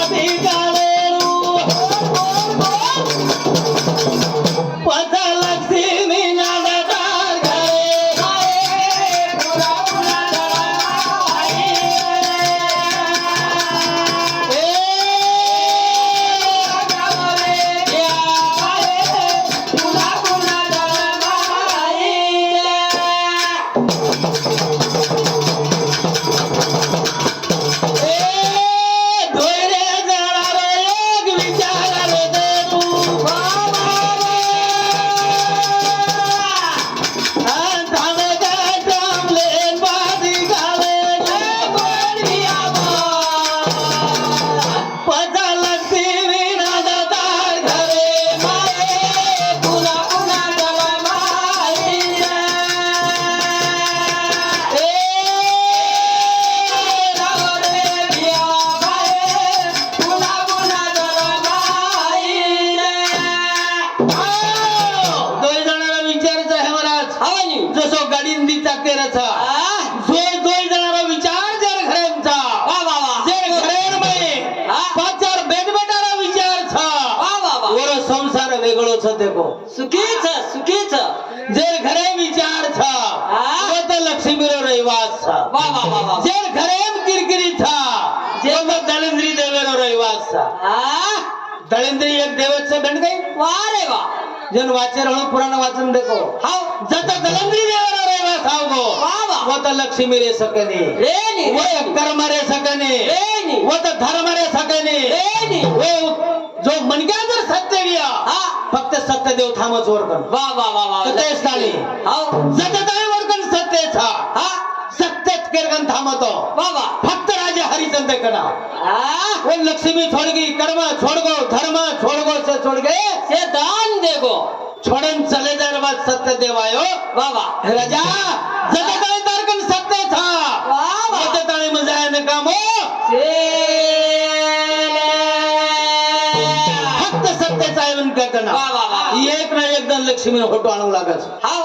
I Happy birthday. वेगळो छ देखो सुखीच सुखीच. जर घरे विचार छ. तो तर लक्ष्मीरो रहिवास छ वा वा वा वा. जर घरेम किरकिरी छ जे- तो तर दळिंद्री देवेरो रहिवास छ आ? दळिंद्री एक देवच गण काही वा रे वा. जन वाचे रहून पुराण वाचन देखो. हाव. जत दलंद्री देवेरो रहिवास हाव गो. वा वा. वो तो लक्ष्मी रे सकने. रेनी वो कर्म रे सकने. रेनी वो तो धर्म रे सकने. रेनी वो जो मनग्या जर हा. फक्त सत्य देव थांबच वरकन वा वा वा वा. सत्य स्थानी हाव जगताय वरकन सत्य था हा. सत्यच केरगन थांबतो. वा वा. फक्त राजा हरिचंद्र आ? वो लक्ष्मी छोड़गी कर्म छोड़ गो धर्म छोड़ गो से छोड़ गए से दान देगो. छोड़न चले जाए बाद सत्य देवायो वा वा. राजा जगताय तारकन सत्य था वा वा. जगताय मजाय न कामो? फक्त वा, वा. एक ना एक जण लक्ष्मी फोटो आणू लागत हाव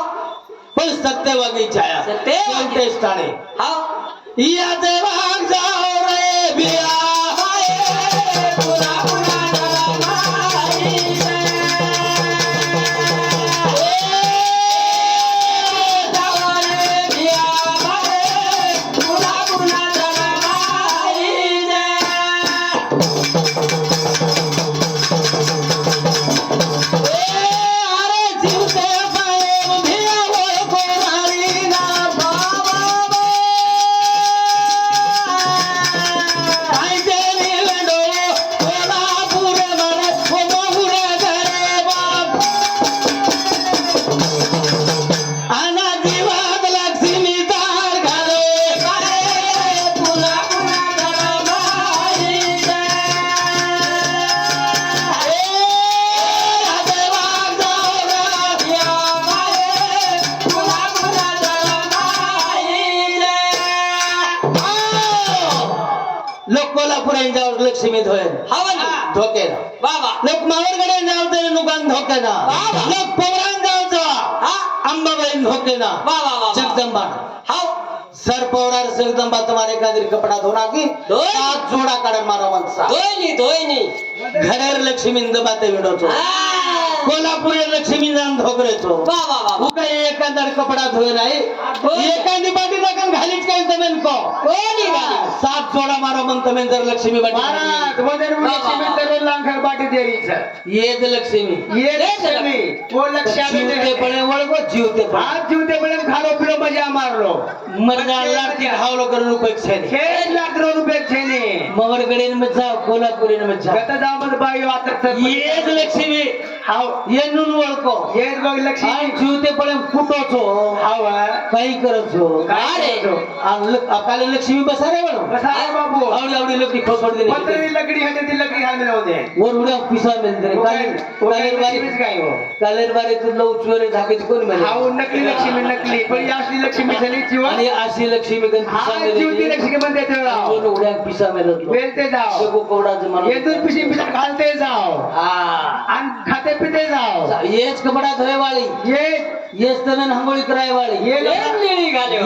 पण सत्य वागी छाया. कोणते स्थाने हाव या देवाक लोक कोल्हापुरांच्यावर लक्ष्मी धोके बाबा लोक मावरकडे जाव तरी नुकान धोके ना. लोक अंबाबाई धोके ना जगदंबा. हाव सर जगदंबा तुम्हारे कादरी कपड़ा धोना की. सात जोडा काढ मारा माणसा. धोयनी धोयनी घरेर लक्ष्मी दबाते विडोचो. कोल्हापुरी लक्ष्मी जाण धोकरेचो काही एखादा कपडा धुवे नाही. एखादी बाटी टाकून घालीच काय तमेन को? सात जोडा मारो मग तमेन जर लक्ष्मी बाटी महाराज. लक्ष्मी लांखर बाटी देरीच ये लक्ष्मी. ये लक्ष्मी. वो लक्ष्मी. जीवते पळे वळगो जीवते पळे. आज जीवते पण खालो पिलो मजा मारलो. मरणार लाडकी धावलो करून उपेक्षा नाही खेळ लाख रुपये छेने. मगरकडे मत जा कोल्हापुरी मत जा गत दामद बाई आता ये ज लक्ष्मी. हाव. ये नुन वळको ये लक्ष्मी. जीवते पळे फुटोचो. हाव काही करचो. काय अरे. करतो? अकाले लक्ष्मी बसा रे कसा आहे बाबू. आवडी आवडी लकडी दिली. पत्नी लकडी हाते ती लकडी हाते नव्हते वर उड्या पिसा लक्ष्मीच काय हो? कालेर बारी तुला उचवर झाकीत कोणी हाव नकली लक्ष्मी नकली. पण ही असली लक्ष्मी झाली जीवन आणि अशी लक्ष्मी पिसा हा मेली लक्ष्मी ते. दोन उड्या पिसा मेलत वेलते जाव. सगळं कोवडाचं म्हणून येतून पिशी पिसा घालते जाव. हा. आणि खाते पिते जाव येच कपडा धोय वाळी ये येच तमेन हंगोळी कराय वाळी ये निळी घाले